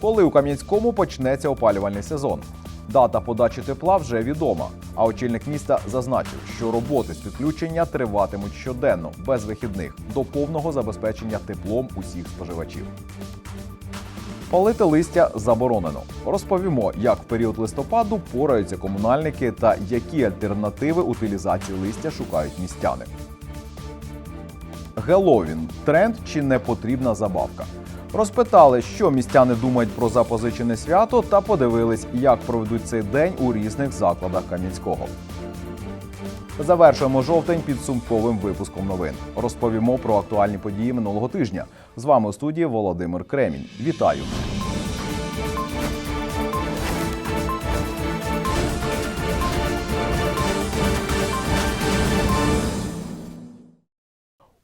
коли у Кам'янському почнеться опалювальний сезон. Дата подачі тепла вже відома. А очільник міста зазначив, що роботи з підключення триватимуть щоденно, без вихідних, до повного забезпечення теплом усіх споживачів. Палити листя заборонено. Розповімо, як в період листопаду пораються комунальники та які альтернативи утилізації листя шукають містяни. Геловін тренд чи не потрібна забавка. Розпитали, що містяни думають про запозичене свято, та подивились, як проведуть цей день у різних закладах Кам'янського. Завершуємо жовтень підсумковим випуском новин. Розповімо про актуальні події минулого тижня. З вами у студії Володимир Кремінь. Вітаю!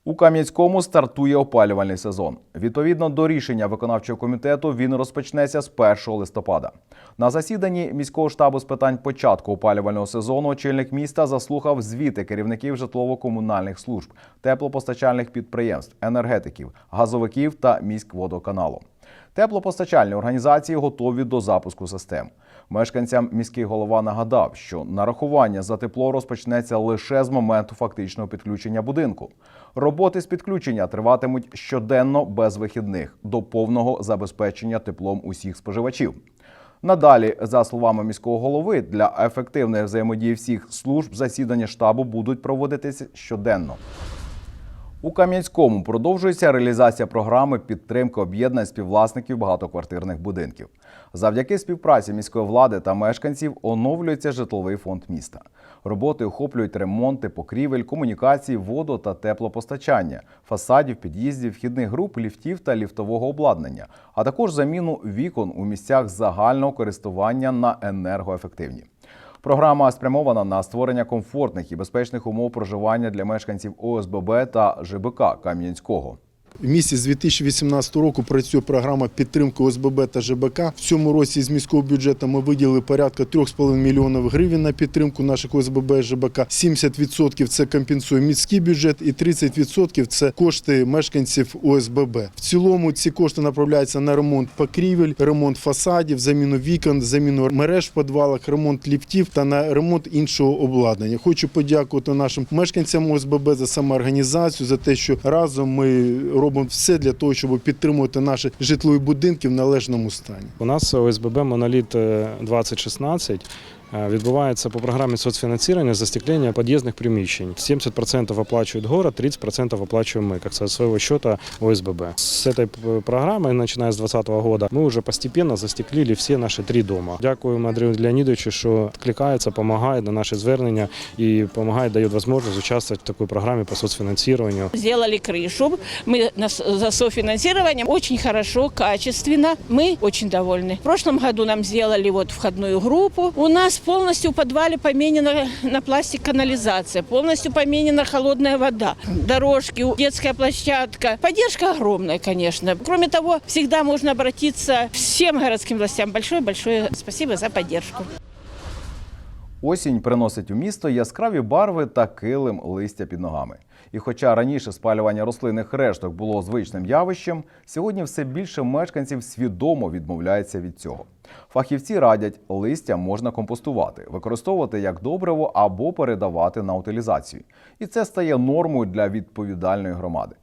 У Кам'янському стартує опалювальний сезон. Відповідно до рішення виконавчого комітету, він розпочнеться з 1 листопада. На засіданні міського штабу з питань початку опалювального сезону очільник міста заслухав звіти керівників житлово-комунальних служб, теплопостачальних підприємств, енергетиків, газовиків та міськводоканалу. Теплопостачальні організації готові до запуску систем. Мешканцям міський голова нагадав, що нарахування за тепло розпочнеться лише з моменту фактичного підключення будинку. Роботи з підключення триватимуть щоденно без вихідних до повного забезпечення теплом усіх споживачів. Надалі, за словами міського голови, для ефективної взаємодії всіх служб засідання штабу будуть проводитися щоденно. У Кам'янському продовжується реалізація програми підтримки об'єднань співвласників багатоквартирних будинків. Завдяки співпраці міської влади та мешканців оновлюється житловий фонд міста. Роботи охоплюють ремонти, покрівель, комунікації, воду та теплопостачання, фасадів, під'їздів, вхідних груп, ліфтів та ліфтового обладнання, а також заміну вікон у місцях загального користування на енергоефективні. Програма спрямована на створення комфортних і безпечних умов проживання для мешканців ОСББ та ЖБК Кам'янського. В місті з 2018 року працює програма підтримки ОСББ та ЖБК. В цьому році з міського бюджету ми виділили порядка 3,5 мільйонів гривень на підтримку наших ОСББ і ЖБК. 70% це компенсує міський бюджет і 30% це кошти мешканців ОСББ. В цілому ці кошти направляються на ремонт покрівель, ремонт фасадів, заміну вікон, заміну мереж в підвалах, ремонт ліфтів та на ремонт іншого обладнання. Хочу подякувати нашим мешканцям ОСББ за самоорганізацію, за те, що разом ми робимо все для того, щоб підтримувати наші житлові будинки в належному стані. У нас ОСББ Моноліт е, 2016 е, відбувається по програмі соцфінансування застеклення під'їзних приміщень. 70% оплачує город, 30% оплачиваем мы, как со своего счета ОСББ. С этой п- программой, начиная с 2020 года, мы уже постепенно застеклили все наши три дома. Дякуємо Андрію Леонідовичу, що відкликається, допомагає на наші звернення і допомагає, дає можливість участвовать в такой программе по соцфинансированию. Сделали крышу. Мы нас- за софинансированием очень хорошо, качественно. Мы очень довольны. В прошлом году нам сделали вот входную группу. У нас полностью в подвале поменена на пластик канализация, полностью поменена холодная вода, дорожки, детская площадка. Поддержка огромная, конечно. Кроме того, всегда можно обратиться всем городским властям. Большое-большое спасибо за поддержку. Осінь приносить у місто яскраві барви та килим листя під ногами. І хоча раніше спалювання рослинних решток було звичним явищем, сьогодні все більше мешканців свідомо відмовляється від цього. Фахівці радять, листя можна компостувати, використовувати як добриво або передавати на утилізацію. І це стає нормою для відповідальної громади.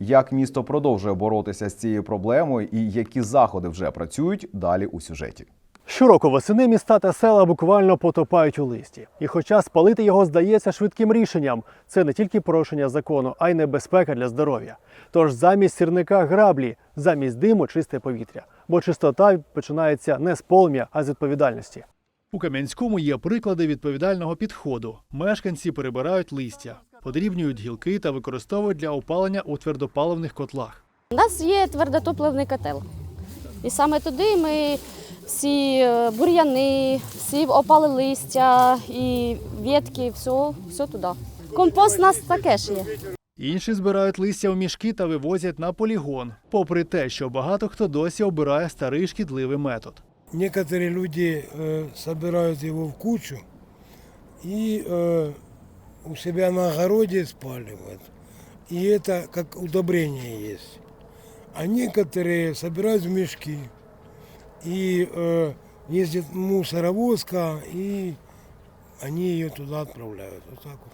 Як місто продовжує боротися з цією проблемою і які заходи вже працюють, далі у сюжеті. Щороку восени міста та села буквально потопають у листі. І хоча спалити його здається швидким рішенням, це не тільки порушення закону, а й небезпека для здоров'я. Тож замість сірника граблі, замість диму чисте повітря. Бо чистота починається не з полум'я, а з відповідальності. У Кам'янському є приклади відповідального підходу. Мешканці перебирають листя, подрібнюють гілки та використовують для опалення у твердопаливних котлах. У нас є твердотопливний котел. І саме туди ми всі е, бур'яни, всі опали листя і ветки, все, все туди. Компост у нас таке ж є. Інші збирають листя в мішки та вивозять на полігон, попри те, що багато хто досі обирає старий шкідливий метод. Некоторые люди э, собирают его в кучу и э, у себя на огороде спаливают. И это как удобрение есть. А некоторые собирают в мешки, и э, ездит мусоровозка, и они ее туда отправляют. Вот так вот.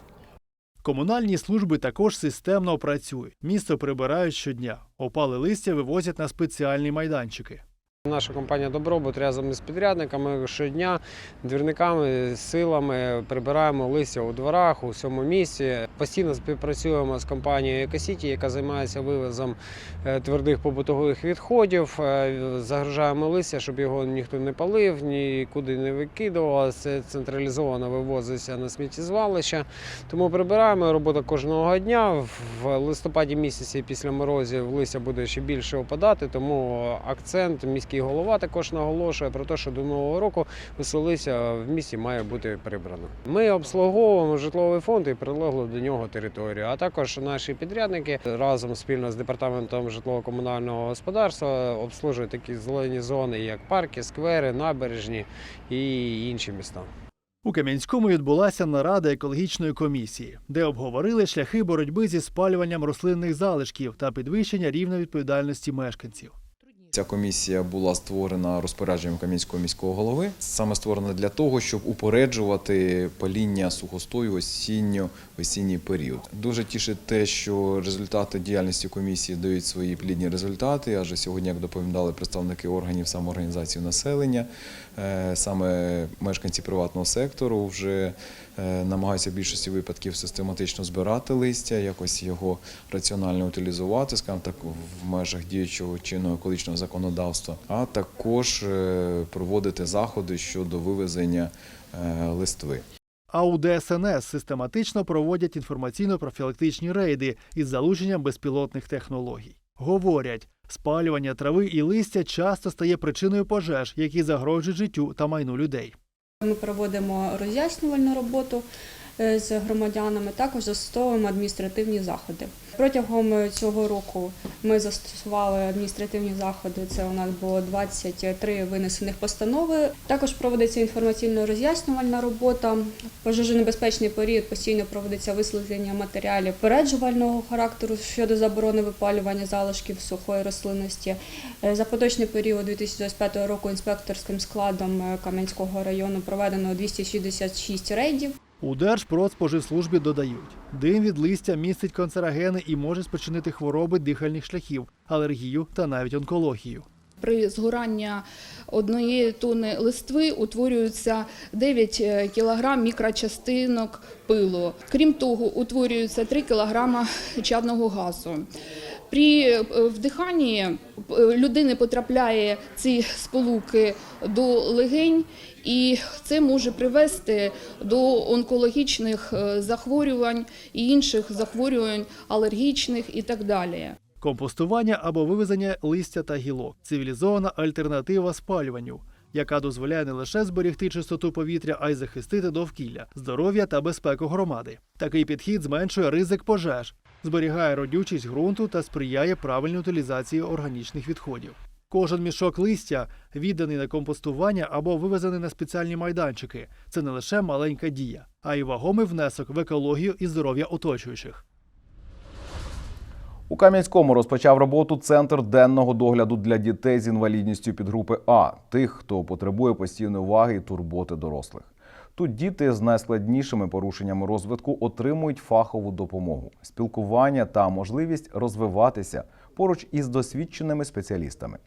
Комунальні служби також системно працюють. Місто прибирають щодня. Опали листя вивозять на спеціальні майданчики. Наша компанія Добробут разом із підрядниками щодня двірниками, силами прибираємо листя у дворах у всьому місті. Постійно співпрацюємо з компанією Екосіті, яка займається вивозом е, твердих побутових відходів. Е, Загружаємо листя, щоб його ніхто не палив, нікуди не викидував. Це централізовано вивозиться на сміттєзвалище. Тому прибираємо робота кожного дня. В листопаді місяці після морозів листя буде ще більше опадати, тому акцент міський голова також наголошує про те, що до нового року веселися в місті має бути прибрано. Ми обслуговуємо житловий фонд і прилеглу до нього територію, а також наші підрядники разом спільно з департаментом житлово-комунального господарства обслужують такі зелені зони, як парки, сквери, набережні і інші міста. У Кам'янському відбулася нарада екологічної комісії, де обговорили шляхи боротьби зі спалюванням рослинних залишків та підвищення рівня відповідальності мешканців. Ця комісія була створена розпорядженням Кам'янського міського голови. Саме створена для того, щоб упереджувати паління сухостою осінньо-осінній період. Дуже тішить те, що результати діяльності комісії дають свої плідні результати. Адже сьогодні, як доповідали представники органів самоорганізації населення, е, саме мешканці приватного сектору вже е, намагаються в більшості випадків систематично збирати листя, якось його раціонально утилізувати, скажімо так, в межах діючого чинного екологічного законодавства, а також е, проводити заходи щодо вивезення листви. А у ДСНС систематично проводять інформаційно-профілактичні рейди із залученням безпілотних технологій. Говорять, спалювання трави і листя часто стає причиною пожеж, які загрожують життю та майну людей. Ми проводимо роз'яснювальну роботу е, з громадянами, також застосовуємо адміністративні заходи. Протягом цього року ми застосували адміністративні заходи. Це у нас було 23 винесених постанови. Також проводиться інформаційно роз'яснювальна робота. Пожежонебезпечний період постійно проводиться висвітлення матеріалів попереджувального характеру щодо заборони випалювання залишків сухої рослинності. Е, За поточний період 2025 року інспекторським складом е, Кам'янського району проведено 266 рейдів. У Держпродспоживслужбі додають, дим від листя містить канцерогени і може спричинити хвороби дихальних шляхів, алергію та навіть онкологію. При згоранні однієї тони листви утворюється 9 кг мікрочастинок пилу. Крім того, утворюється 3 кг чадного газу. При е, вдиханні е, людини потрапляє ці сполуки до легень, і це може привести до онкологічних е, захворювань і інших захворювань алергічних і так далі. Компостування або вивезення листя та гілок цивілізована альтернатива спалюванню, яка дозволяє не лише зберегти чистоту повітря, а й захистити довкілля, здоров'я та безпеку громади. Такий підхід зменшує ризик пожеж, зберігає родючість ґрунту та сприяє правильній утилізації органічних відходів. Кожен мішок листя, відданий на компостування або вивезений на спеціальні майданчики, це не лише маленька дія, а й вагомий внесок в екологію і здоров'я оточуючих. У Кам'янському розпочав роботу центр денного догляду для дітей з інвалідністю підгрупи А, тих, хто потребує постійної уваги і турботи дорослих. Тут діти з найскладнішими порушеннями розвитку отримують фахову допомогу, спілкування та можливість розвиватися поруч із досвідченими спеціалістами.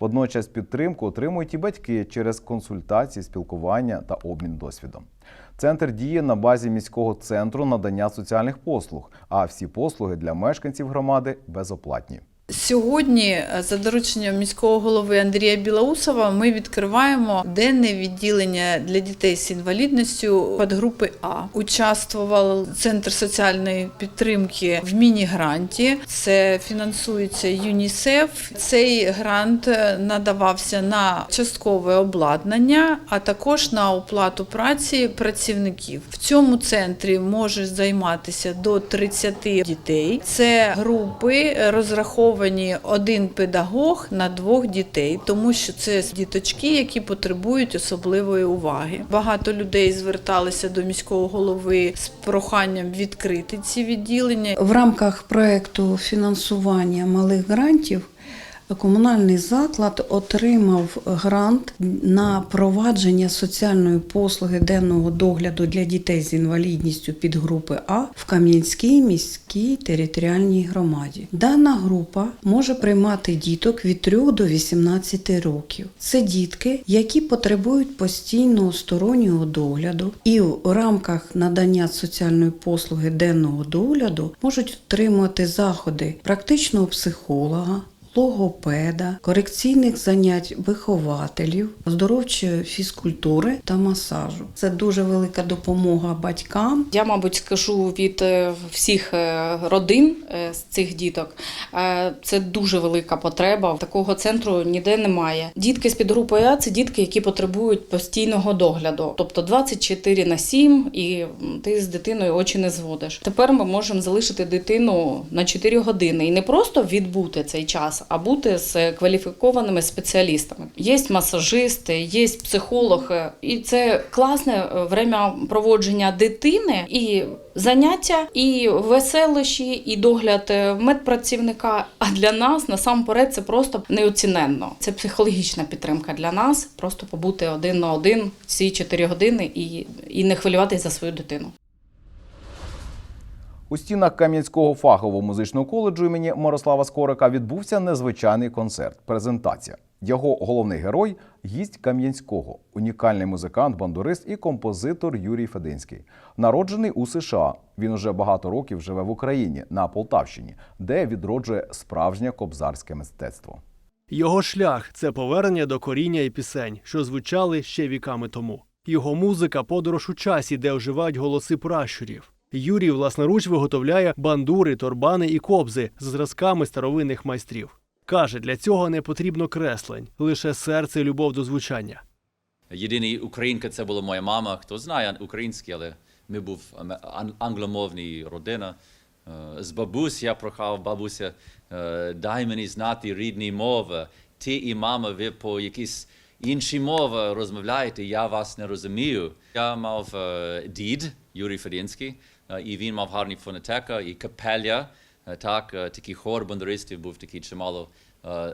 Водночас підтримку отримують і батьки через консультації, спілкування та обмін досвідом. Центр діє на базі міського центру надання соціальних послуг, а всі послуги для мешканців громади безоплатні. Сьогодні, е, за дорученням міського голови Андрія Білоусова, ми відкриваємо денне відділення для дітей з інвалідністю підгрупи А. Участвував центр соціальної підтримки в міні-гранті. Це фінансується ЮНІСЕФ. Цей грант е, надавався на часткове обладнання, а також на оплату праці працівників. В цьому центрі може займатися до 30 дітей. Це групи розраховані один педагог на двох дітей, тому що це діточки, які потребують особливої уваги. Багато людей зверталися до міського голови з проханням відкрити ці відділення. В рамках проекту фінансування малих грантів Комунальний заклад отримав грант на провадження соціальної послуги денного догляду для дітей з інвалідністю підгрупи А в Кам'янській міській територіальній громаді. Дана група може приймати діток від 3 до 18 років. Це дітки, які потребують постійного стороннього догляду і в рамках надання соціальної послуги денного догляду можуть отримувати заходи практичного психолога. Логопеда, корекційних занять вихователів, оздоровчої фізкультури та масажу. Це дуже велика допомога батькам. Я, мабуть, скажу від е, всіх е, родин е, з цих діток. Це дуже велика потреба. Такого центру ніде немає. Дітки з підгрупою А це дітки, які потребують постійного догляду, тобто 24 на 7, і ти з дитиною очі не зводиш. Тепер ми можемо залишити дитину на 4 години і не просто відбути цей час, а бути з кваліфікованими спеціалістами. Є масажисти, є психолог, е, і це класне е, время проводження дитини і заняття, і веселощі, і догляд е, медпрацівника. А для нас насамперед це просто неоціненно. Це психологічна підтримка для нас. Просто побути один на один ці 4 години і, і не хвилюватися за свою дитину. У стінах Кам'янського фахового музичного коледжу імені Мирослава Скорика відбувся незвичайний концерт. Презентація. Його головний герой гість Кам'янського, унікальний музикант, бандурист і композитор Юрій Фединський. Народжений у США. Він уже багато років живе в Україні на Полтавщині, де відроджує справжнє кобзарське мистецтво. Його шлях це повернення до коріння і пісень, що звучали ще віками тому. Його музика подорож у часі, де оживають голоси пращурів. Юрій власноруч виготовляє бандури, торбани і кобзи з зразками старовинних майстрів. Каже, для цього не потрібно креслень, лише серце любов до звучання. Єдиний українка це була моя мама. Хто знає український, але ми був англомовний родина. Е, З бабусь я прохав бабуся, е, дай мені знати рідні мови. Ти і мама, ви по якісь інші мови розмовляєте, я вас не розумію. Я мав е, дід Юрій Фединський, е, і він мав гарні фонотека і капеля. Так, такий хор бандуристів був такий чимало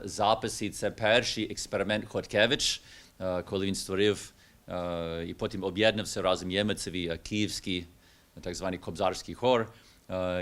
записів. Це перший експеримент Хоткевич, коли він створив і потім об'єднався разом Ємецеві, київський, так званий кобзарський хор.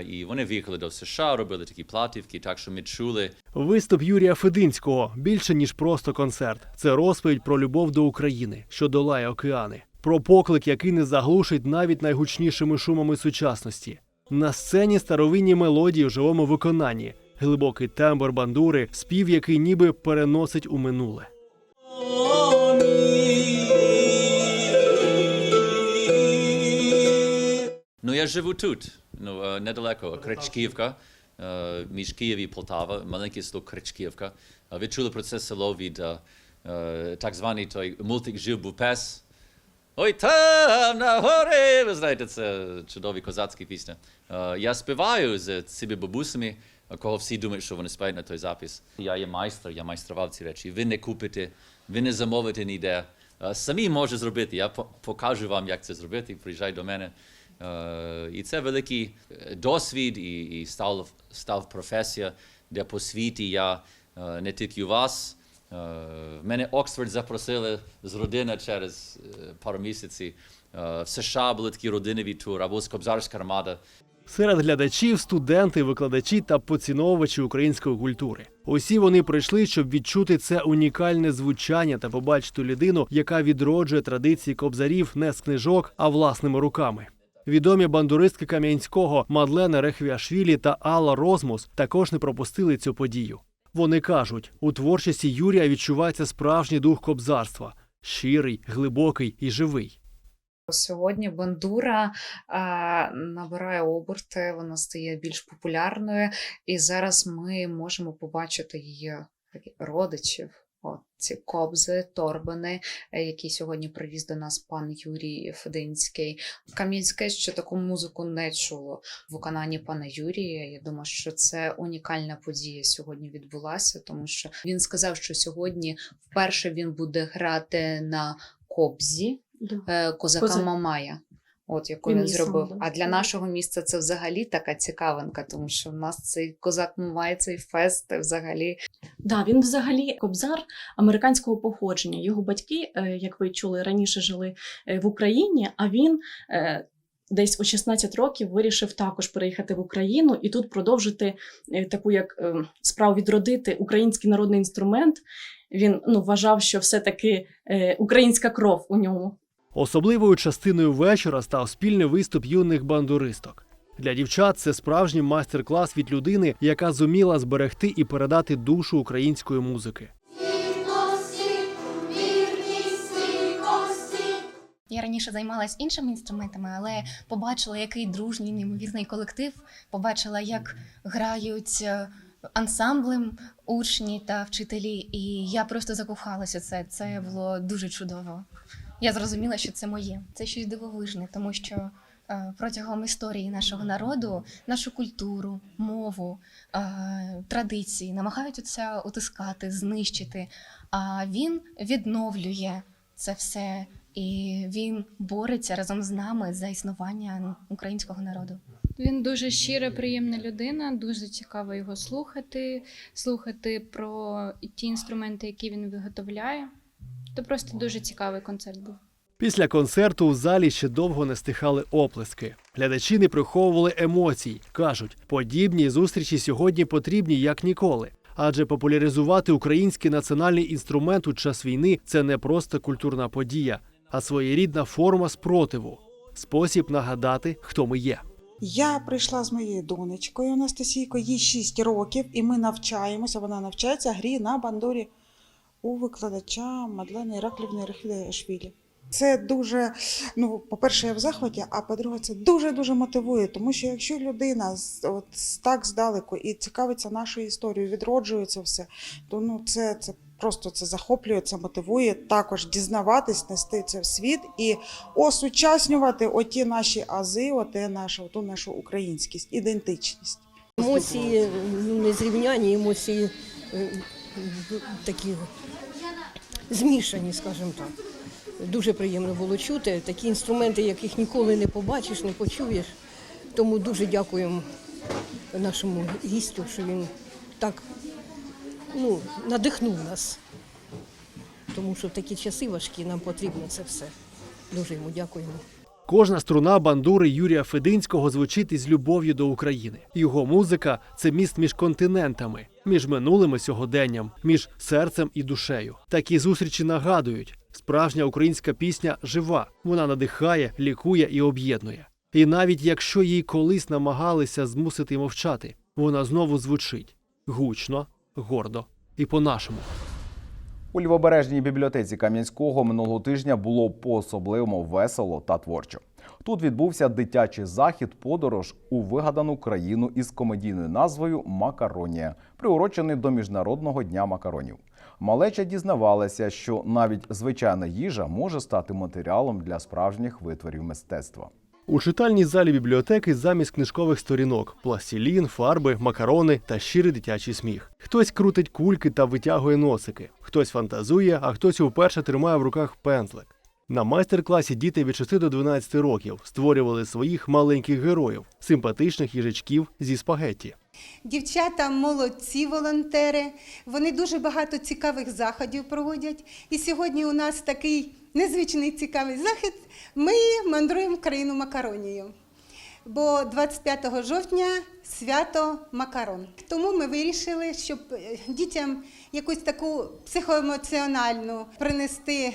І вони виїхали до США, робили такі платівки, так що ми чули Виступ Юрія Фединського більше ніж просто концерт. Це розповідь про любов до України, що долає океани, про поклик, який не заглушить навіть найгучнішими шумами сучасності. На сцені старовинні мелодії в живому виконанні, глибокий тембр бандури, спів, який ніби переносить у минуле. Ну, я живу тут, ну, е, недалеко, Кричківка, е, між Київ і Полтава, маленьке село Кричківка. А Ви чули про це село від е, е, так званий той мультик «Жив був пес». Ой, там на горі! Ви знаєте, це чудові козацькі пісні. Е, Я співаю з цими бабусями, кого всі думають, що вони співають на той запис. Я є майстер, я майстрував ці речі. Ви не купите, ви не замовите ніде. Самі може зробити. Я покажу вам, як це зробити. Приїжджай до мене. І це великий досвід і, став, став професія, де по світі я не тільки у вас. Е, Мене Оксфорд запросили з родини через е, пару місяців. Е, В США були такі родинний тур, або з армада. Серед глядачів студенти, викладачі та поціновувачі української культури. Усі вони прийшли, щоб відчути це унікальне звучання та побачити людину, яка відроджує традиції кобзарів не з книжок, а власними руками. Відомі бандуристки Кам'янського Мадлена Рехвіашвілі та Алла Розмус також не пропустили цю подію. Вони кажуть, у творчості Юрія відчувається справжній дух кобзарства щирий, глибокий і живий. Сьогодні бандура набирає оберти, вона стає більш популярною, і зараз ми можемо побачити її родичів. От ці кобзи, торбини, е, які сьогодні привіз до нас пан Юрій Фединський. Кам'янське ще таку музику не чуло в виконанні пана Юрія. Я думаю, що це унікальна подія сьогодні відбулася, тому що він сказав, що сьогодні вперше він буде грати на кобзі е, козака Козак. Мамая. От яку він зробив. да. А для нашого міста це взагалі така цікавинка, тому що в нас цей козак має цей фест взагалі. Да, він взагалі кобзар американського походження. Його батьки, е, як ви чули, раніше жили е, в Україні, а він е, десь у 16 років вирішив також переїхати в Україну і тут продовжити таку як справу відродити український народний інструмент. Він ну, вважав, що все-таки е, українська кров у ньому. Особливою частиною вечора став спільний виступ юних бандуристок. Для дівчат це справжній майстер-клас від людини, яка зуміла зберегти і передати душу української музики. Я раніше займалась іншими інструментами, але побачила, який дружній неймовірний колектив. Побачила, як грають е, ансамблем учні та вчителі, і я просто закохалася це. Це було дуже чудово. Я зрозуміла, що це моє. Це щось дивовижне, тому що е, протягом історії нашого народу, нашу культуру, мову, е, традиції намагаються утискати, знищити. А він відновлює це все. І він бореться разом з нами за існування українського народу. Він дуже щира, приємна людина, дуже цікаво його слухати, слухати про ті інструменти, які він виготовляє. Це просто дуже цікавий концерт був. Після концерту у залі ще довго не стихали оплески. Глядачі не приховували емоцій. кажуть, подібні зустрічі сьогодні потрібні як ніколи. Адже популяризувати український національний інструмент у час війни це не просто культурна подія, а своєрідна форма спротиву, спосіб нагадати, хто ми є. Я прийшла з моєю донечкою Анастасійкою, їй 6 років, і ми навчаємося. Вона навчається грі на бандурі у викладача Мадлени Іраклівни Рахілешвілі. Це дуже, ну, по-перше, я в захваті, а по-друге, це дуже-дуже мотивує, тому що якщо людина от, так здалеку і цікавиться нашою історією, відроджується все, то ну, це, це просто це захоплює, це мотивує також дізнаватись, нести це в світ і осучаснювати оті наші ази, оте нашу, оту нашу українськість, ідентичність. Емоції ну, незрівняні, емоції е, такі змішані, скажімо так. Дуже приємно було чути. Такі інструменти, яких ніколи не побачиш, не почуєш. Тому дуже дякуємо нашому гістю, що він так ну, надихнув нас. Тому що в такі часи важкі нам потрібно це все. Дуже йому дякуємо. Кожна струна бандури Юрія Фединського звучить із любов'ю до України. Його музика це міст між континентами, між минулим і сьогоденням, між серцем і душею. Такі зустрічі нагадують, справжня українська пісня жива. Вона надихає, лікує і об'єднує. І навіть якщо її колись намагалися змусити мовчати, вона знову звучить гучно, гордо і по-нашому. У Львобережній бібліотеці Кам'янського минулого тижня було по-особливому весело та творчо. Тут відбувся дитячий захід подорож у вигадану країну із комедійною назвою Макаронія, приурочений до Міжнародного дня макаронів. Малеча дізнавалася, що навіть звичайна їжа може стати матеріалом для справжніх витворів мистецтва. У читальній залі бібліотеки замість книжкових сторінок пластилін, фарби, макарони та щирий дитячий сміх. Хтось крутить кульки та витягує носики, хтось фантазує, а хтось вперше тримає в руках пензлик. На майстер-класі діти від 6 до 12 років створювали своїх маленьких героїв, симпатичних їжачків зі спагетті. Дівчата молодці волонтери. Вони дуже багато цікавих заходів проводять. І сьогодні у нас такий незвичний цікавий захід. Ми мандруємо в країну макаронію. Бо 25 жовтня свято макарон. Тому ми вирішили, щоб е, дітям якусь таку психоемоціональну принести е,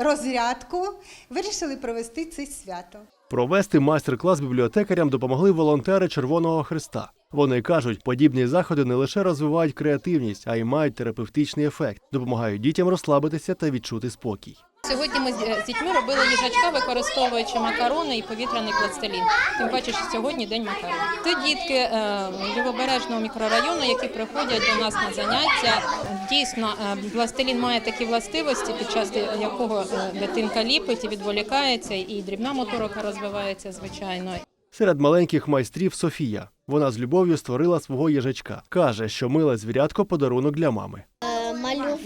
розрядку, вирішили провести це свято. Провести майстер-клас бібліотекарям допомогли волонтери Червоного Христа. Вони кажуть, подібні заходи не лише розвивають креативність, а й мають терапевтичний ефект, допомагають дітям розслабитися та відчути спокій. Сьогодні ми з з дітьми робили їжачка, використовуючи макарони і повітряний пластилін. Тим паче, що сьогодні день макарон. Це дітки е, лівобережного мікрорайону, які приходять до нас на заняття. Дійсно, е, пластилін має такі властивості, під час якого е, дитинка ліпить і відволікається, і дрібна моторика розвивається, звичайно. Серед маленьких майстрів Софія. Вона з любов'ю створила свого їжачка. Каже, що миле звірятко подарунок для мами.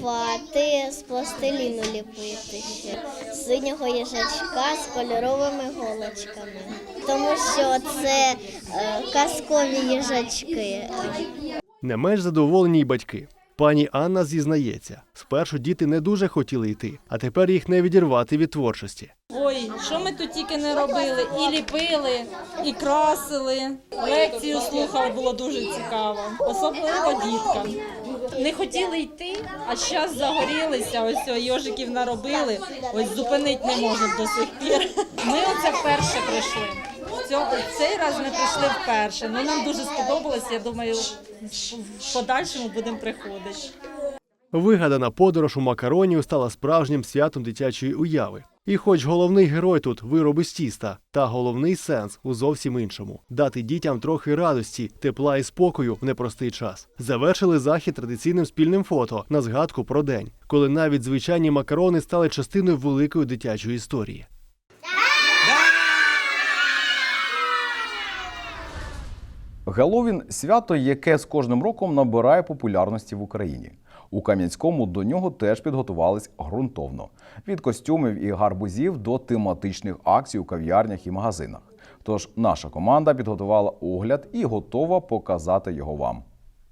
Малювати, з пластиліну ліпити ще. Синього їжачка з кольоровими голочками. Тому що це е, казкові їжачки. Не менш задоволені й батьки. Пані Анна зізнається, спершу діти не дуже хотіли йти, а тепер їх не відірвати від творчості. Ой, що ми тут тільки не робили? І ліпили, і красили. Лекцію слухали, було дуже цікаво. Особливо діткам. Не хотіли йти, а зараз загорілися. Ось йожиків наробили. Ось зупинити не можуть до сих пір. Ми оце вперше прийшли. Цього, цей раз ми прийшли вперше. Ну нам дуже сподобалось. Я думаю, в подальшому будемо приходити. Вигадана подорож у Макаронію стала справжнім святом дитячої уяви. І хоч головний герой тут вироби з тіста, та головний сенс у зовсім іншому дати дітям трохи радості, тепла і спокою в непростий час. Завершили захід традиційним спільним фото на згадку про день, коли навіть звичайні макарони стали частиною великої дитячої історії. Геловін свято, яке з кожним роком набирає популярності в Україні. У Кам'янському до нього теж підготувались ґрунтовно від костюмів і гарбузів до тематичних акцій у кав'ярнях і магазинах. Тож наша команда підготувала огляд і готова показати його вам.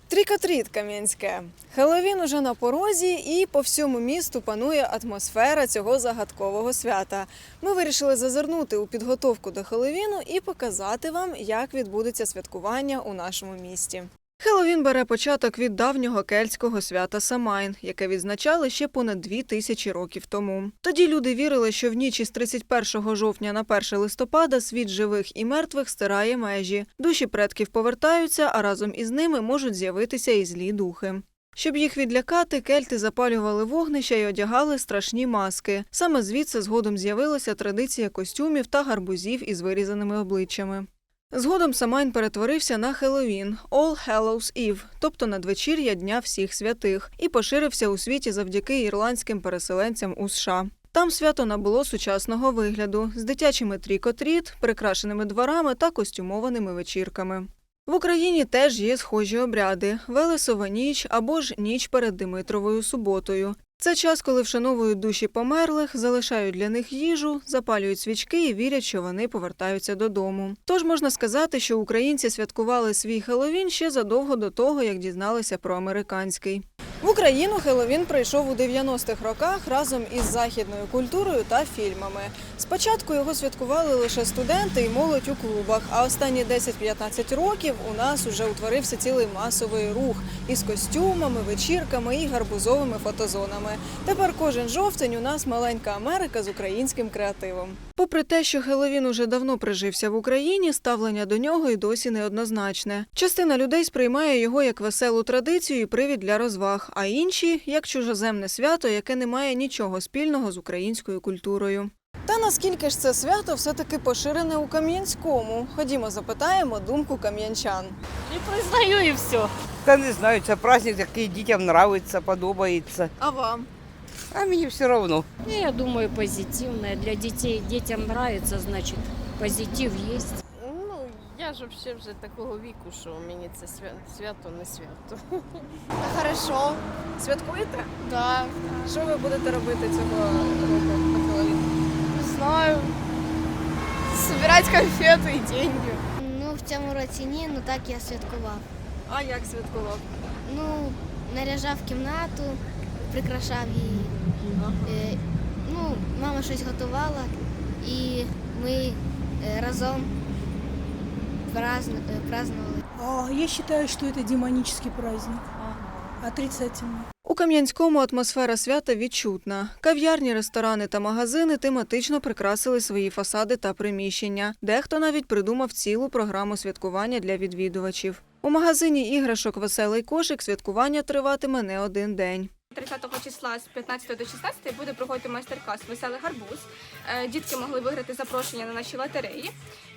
Трікотріт Кам'янське. Хеллоуін уже на порозі, і по всьому місту панує атмосфера цього загадкового свята. Ми вирішили зазирнути у підготовку до Хеллоуіну і показати вам, як відбудеться святкування у нашому місті. Хеллоуін бере початок від давнього кельтського свята Самайн, яке відзначали ще понад дві тисячі років тому. Тоді люди вірили, що в ніч із 31 жовтня на 1 листопада світ живих і мертвих стирає межі. Душі предків повертаються, а разом із ними можуть з'явитися і злі духи. Щоб їх відлякати, кельти запалювали вогнища і одягали страшні маски. Саме звідси згодом з'явилася традиція костюмів та гарбузів із вирізаними обличчями. Згодом Самайн перетворився на Хеллоуін – All Hallows Eve, тобто надвечір'я Дня всіх святих, і поширився у світі завдяки ірландським переселенцям у США. Там свято набуло сучасного вигляду з дитячими трікотріт, прикрашеними дворами та костюмованими вечірками. В Україні теж є схожі обряди – Велесова ніч або ж ніч перед Димитровою суботою. Це час, коли вшановують душі померлих, залишають для них їжу, запалюють свічки і вірять, що вони повертаються додому. Тож можна сказати, що українці святкували свій Хеловін ще задовго до того, як дізналися про американський. В Україну Хеллоуін прийшов у 90-х роках разом із західною культурою та фільмами. Спочатку його святкували лише студенти і молодь у клубах, а останні 10-15 років у нас уже утворився цілий масовий рух із костюмами, вечірками і гарбузовими фотозонами. Тепер кожен жовтень у нас маленька Америка з українським креативом. Попри те, що Хеллоуін уже давно прижився в Україні, ставлення до нього й досі неоднозначне. Частина людей сприймає його як веселу традицію і привід для розваг, а інші як чужоземне свято, яке не має нічого спільного з українською культурою. Та наскільки ж це свято все-таки поширене у Кам'янському? Ходімо, запитаємо думку кам'янчан. Не признаю і все. Та не знаю, це праздник, який дітям подобається, подобається. А вам? А мені все одно. Я думаю, позитивное. Для детей, детям нравится, значит, позитив есть. Ну, я ж взагалі вже такого віку, що мені це свя- свято не свято. Хорошо. Святкуєте? Так. Що ви будете робити цього року на Хеллоуін? Не знаю. Собирать конфети і деньги. Ну, в цьому році ні, ну так я святкував. А як святкував? Ну, наряжав кімнату, прикрашав її. Е, ну, мама щось готувала, і ми е, разом празну- е, празднували. А, Я считаю, что это демонический праздник. Отрицательно. У Кам'янському атмосфера свята відчутна. Кав'ярні, ресторани та магазини тематично прикрасили свої фасади та приміщення. Дехто навіть придумав цілу програму святкування для відвідувачів. У магазині іграшок Веселий кошик святкування триватиме не один день. 30 числа з 15 до 16 буде проходити майстер-клас Веселий гарбуз. Е, Дітки могли виграти запрошення на наші лотереї.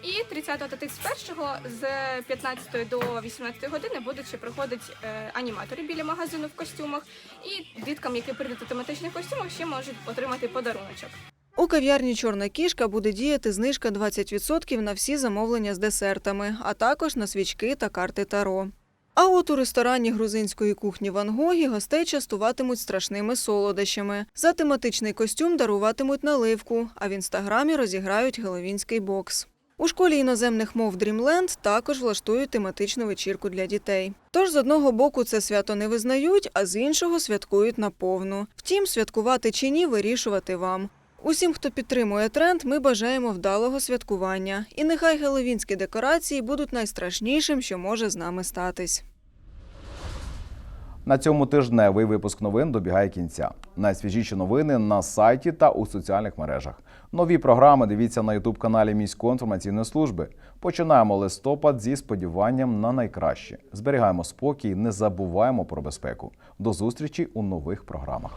І 30 та 31 з 15 до 18 години будуть ще проходити е, аніматори біля магазину в костюмах. І діткам, які прийдуть у тематичних костюмах, ще можуть отримати подаруночок. У кав'ярні Чорна кішка буде діяти знижка 20% на всі замовлення з десертами, а також на свічки та карти Таро. А от у ресторані грузинської кухні Ван Гогі гостей частуватимуть страшними солодощами. За тематичний костюм даруватимуть наливку, а в інстаграмі розіграють геловінський бокс. У школі іноземних мов Dreamland також влаштують тематичну вечірку для дітей. Тож з одного боку це свято не визнають, а з іншого святкують наповну. Втім, святкувати чи ні вирішувати вам. Усім, хто підтримує тренд, ми бажаємо вдалого святкування. І нехай геловінські декорації будуть найстрашнішим, що може з нами статись. На цьому тижневий випуск новин добігає кінця. Найсвіжіші новини на сайті та у соціальних мережах. Нові програми дивіться на ютуб каналі міської інформаційної служби. Починаємо листопад зі сподіванням на найкраще. Зберігаємо спокій, не забуваємо про безпеку. До зустрічі у нових програмах.